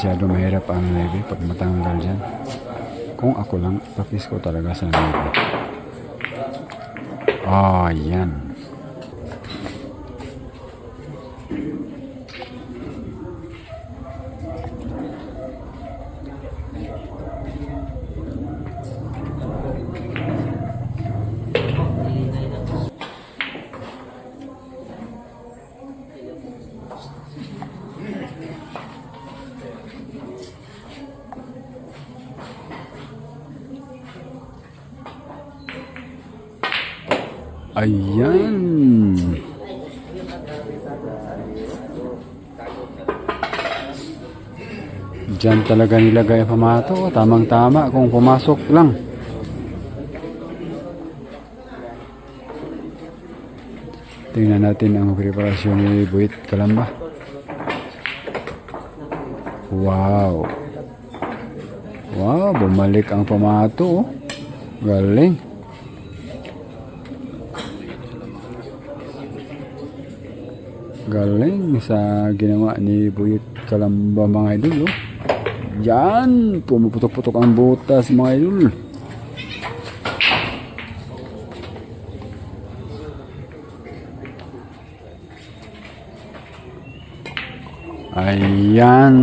Masyado mahirap ang navy pag matanggal dyan. Kung ako lang, tapis ko talaga sa navy. Oh, yan. Ayan. Diyan talaga nilagay pamato. Tamang-tama kung pumasok lang. Tingnan natin ang preparasyon ni Buit Kalamba. Wow. Wow, bumalik ang pamato. Galing. Galing sa ginawa ni Buyut Kalamba mga idol. Oh. Yan, pumuputok-putok ang butas mga idol. Ayan.